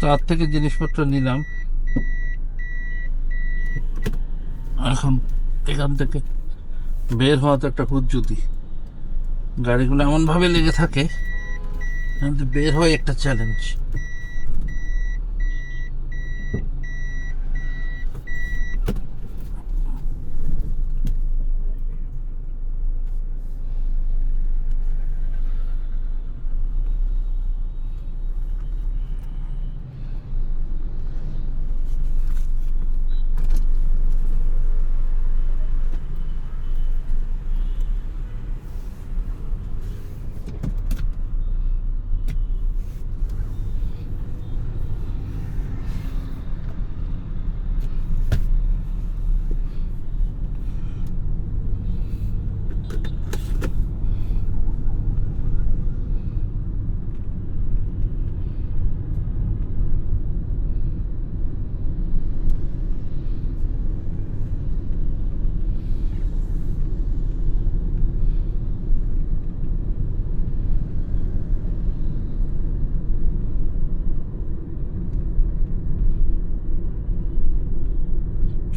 তার থেকে জিনিসপত্র নিলাম। এখন এখান থেকে বের হওয়া তো একটা হুজ্জুতি। গাড়িগুলো এমনভাবে লেগে থাকে বের হয় একটা চ্যালেঞ্জ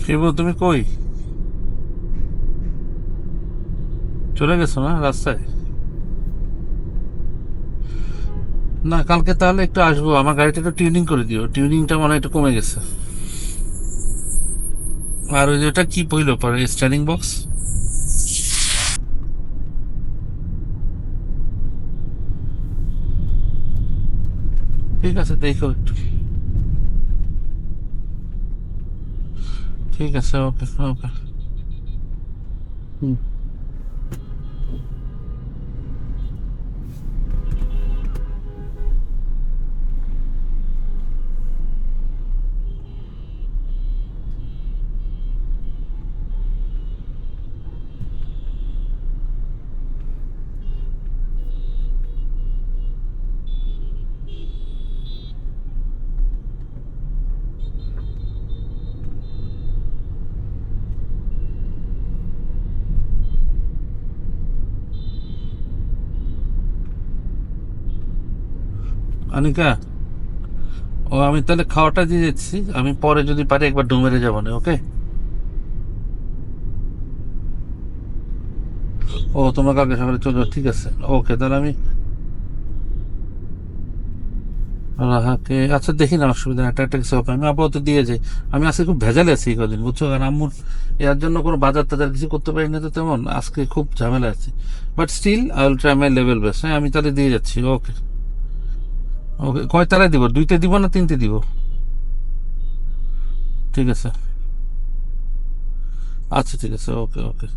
শিবু তুমি কই? চলে গেছো না রাস্তায়? না, কালকে তাহলে একটু আসব, আমার গাড়িটা একটু টিউনিং করে দিও। টিউনিংটা মনে একটু কমে গেছে। আর ওই ওটা কি পইলো পরে স্ট্যান্ডিং বক্স ঠিক আছে, দেখো একটু। ঠিক আছে ওকে ওকে হুম অনিকা ও আমি তাহলে খাওয়াটা দিয়ে যাচ্ছি। আমি পরে যদি পারি একবার ডুমেরে যাব না, ওকে? ও তোমরা কালকে সকালে চলে ঠিক আছে। ওকে, তাহলে আমি রাহাকে আচ্ছা দেখি না, অসুবিধা একটা একটা কিছু আমি আপাতত দিয়ে যাই। আমি আজকে খুব ভেজালে আছি কদিন, বুঝছ? কারণ আম্মুর এর জন্য কোনো বাজার টাজার কিছু করতে পারি না তো তেমন। আজকে খুব ঝামেলা আছে। But still I will try my level best হ্যাঁ আমি তাহলে দিয়ে যাচ্ছি, ওকে। ওকে, কয় তারায় দিব? দুইতে দিব না তিনটে দিব? ঠিক আছে। আচ্ছা ঠিক আছে, ওকে ওকে।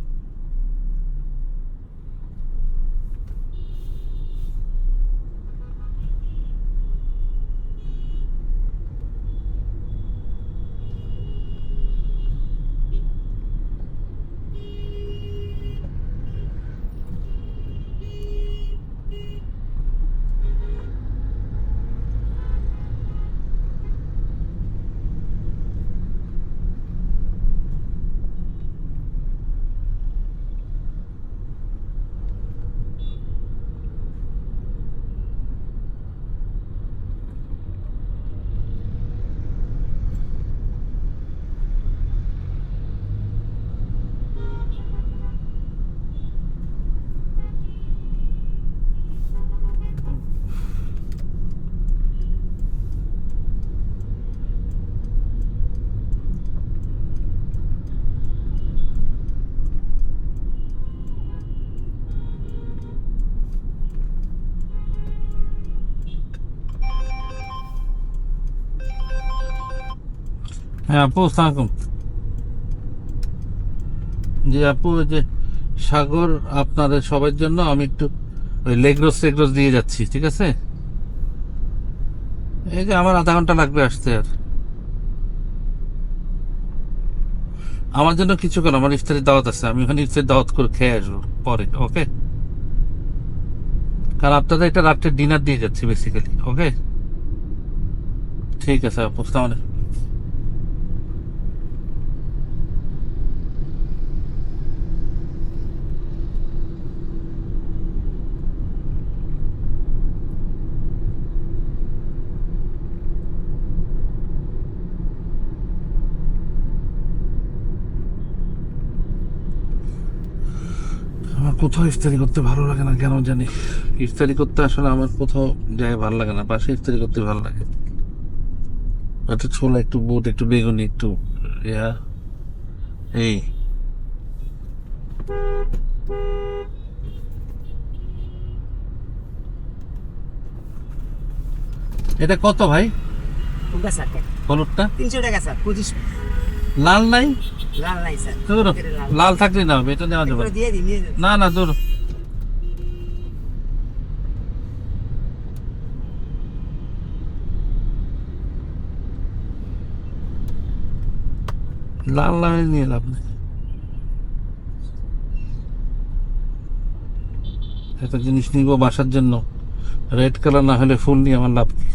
হ্যাঁ আপু সালাম জি, আপু যে সাগর আপনাদের সবার জন্য আমি একটু ওই লেগরোস টেগরোস দিয়ে যাচ্ছি, ঠিক আছে? এই যে আমার আধা ঘণ্টা লাগবে আসতে আর। আমার জন্য কিছু কেন আমার ইফতারের দাওয়াত আছে, আমি ওখানে ইফতারের দাওয়াত করে খেয়ে আসব পরে, ওকে? কারণ আপনাদের এটা রাত্রে ডিনার দিয়ে যাচ্ছি বেসিক্যালি ওকে? ঠিক আছে, আপু তাহলে কোথাও ইফতারি করতে ভালো লাগে না কেন জানি? ইফতারি করতে আসলে আমার কোথাও যায় ভালো লাগে না পাশে ইফতারি করতে ভালো লাগে। একটু ছোলা একটু বুট একটু বেগুনি একটু ইয়া এই। এটা কত ভাই? হলুদটা তিনশো টাকা স্যার পঁচিশ। লাল নাই? লাল নাই স্যার। দূর। লাল। থাকলে না হবে এটা নেওয়া যাবে না। না দূর। লাল লাল নিয়ে লাভ নেই। একটা জিনিস নিব বাসার জন্য। রেড কালার না হলে ফুল নিয়ে আমার লাভ কি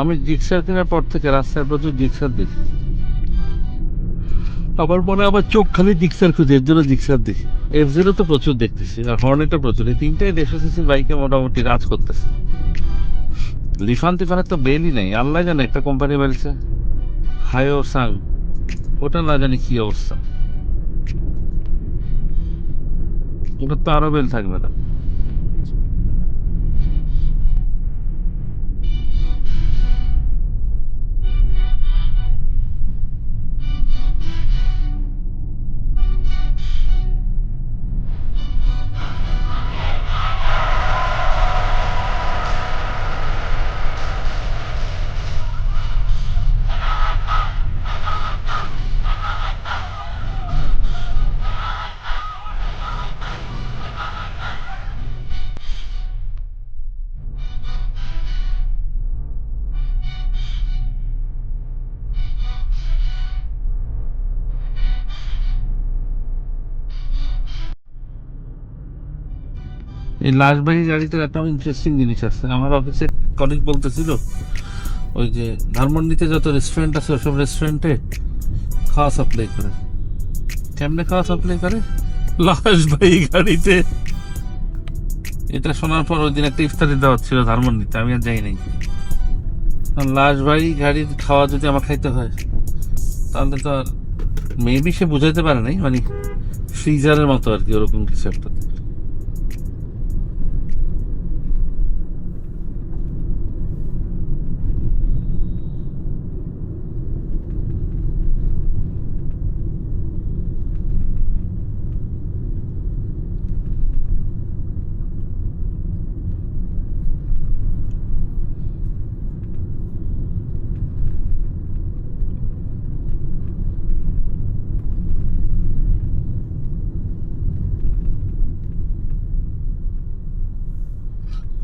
আমি জিক্সার কেনার পর থেকে রাস্তায় প্রচুর জিক্সার দেখি। মনে হয় আমার চোখ খালি জিক্সার খুঁজে, এর জন্য জিক্সার দেখি। এফ জিরো তো প্রচুর দেখতেছি, আর হর্নেটও প্রচুর। এই তিনটাই দেড়শো সিসির বাইকে মোটামুটি রাজ করতেছে। লিফান তিফানের তো বেলই নেই, আল্লাহ জানে একটা কোম্পানি বেরিয়েছে হায়ো সাং, ওটা না জানি কি অবস্থা। ওটা তো আরও বেল থাকবে না। এই লাশবাহী গাড়িতে একটা ইন্টারেস্টিং জিনিস আছে। আমার অফিসে কলিগ বলতেছিল, ওই যে ধানমন্ডিতে যত রেস্টুরেন্ট আছে, ওসব রেস্টুরেন্টে খাওয়া সাপ্লাই করে। কেমনে খাওয়া সাপ্লাই করে? লাশবাহী গাড়িতে। এটা শোনার পর ওই দিন একটা ইফতারি দেওয়া ছিল ধানমন্ডিতে, আমি আর যাই নাই। লাশবাহী গাড়ির খাওয়া যদি আমার খাইতে হয়, তাহলে তো আর মেবি সে বুঝাইতে পারে নাই মানে ফ্রিজারের মতো আর কি, ওরকম কিছু একটা।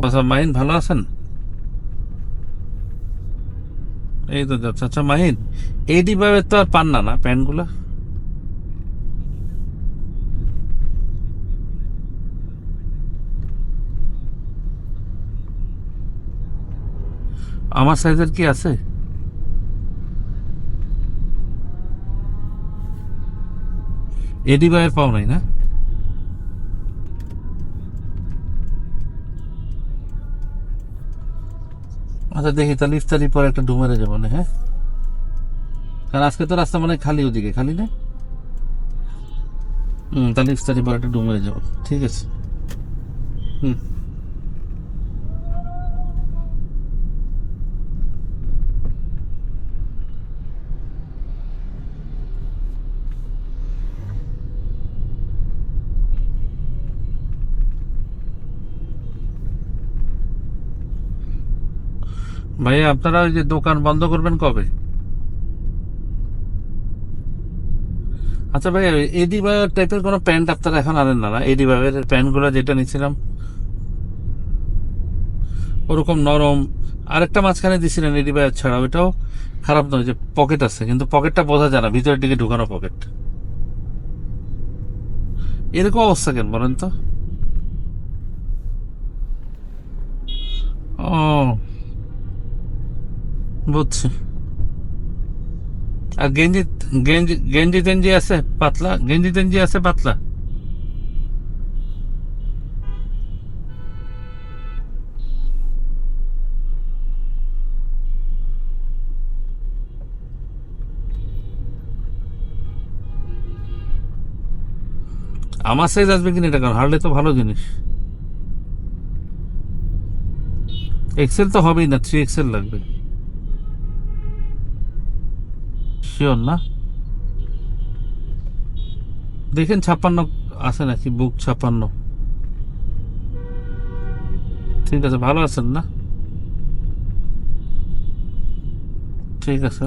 আচ্ছা মাহিন ভালো আছেন? এই তো যাচ্ছে আচ্ছা মাহিন এইটি ভাবে তো আর পান না না প্যান্টগুলা? আমার সাইজের কি আছে? এডি ভাইয়ের পাও নাই না? আচ্ছা দেখি, তাহলে ইফতারি পরে একটা ডুমারে যাব না হ্যাঁ? কারণ আজকে তো রাস্তা মানে খালি ওদিকে, খালি না? হুম, তাহলে ইফতারি পরে একটা ডুমারে যাব, ঠিক আছে। হুম। ভাইয়া আপনারা ওই যে দোকান বন্ধ করবেন কবে? আচ্ছা ভাই, এডি টাইপের কোনো প্যান্ট আপনারা এখন আনেন না না? এডি প্যান্টগুলো যেটা নিয়েছিলাম, ওরকম নরম। আরেকটা মাঝখানে দিছিলেন এডি ছাড়া ওইটাও খারাপ নয়, যে পকেট আছে, কিন্তু পকেটটা বোঝা যায় না, ভিতরের দিকে ঢুকানো পকেট এরকম অবস্থা কেন বলেন তো? ও। বুঝছি। আর গেঞ্জি গেঞ্জি গেঞ্জি টেঞ্জি আছে পাতলা? গেঞ্জি টেঞ্জি আছে পাতলা? আমার সাইজ আসবে কিনা এটা কারণ? হারলে তো ভালো জিনিস। এক্সেল তো হবেই না থ্রি এক্সেল লাগবে। শিওর না? দেখেন ছাপ্পান্ন আছে নাকি? বুক ছাপ্পান্ন। ঠিক আছে, ভালো আছেন না? ঠিক আছে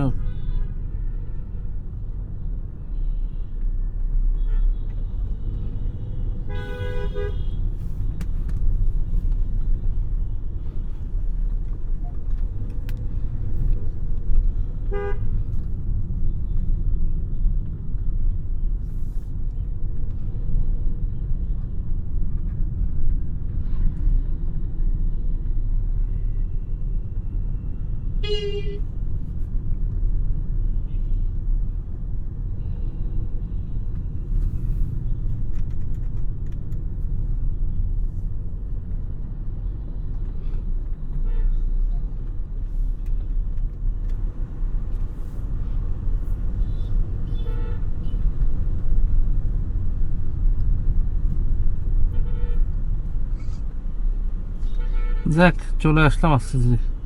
যাক চলে আসলাম আজকে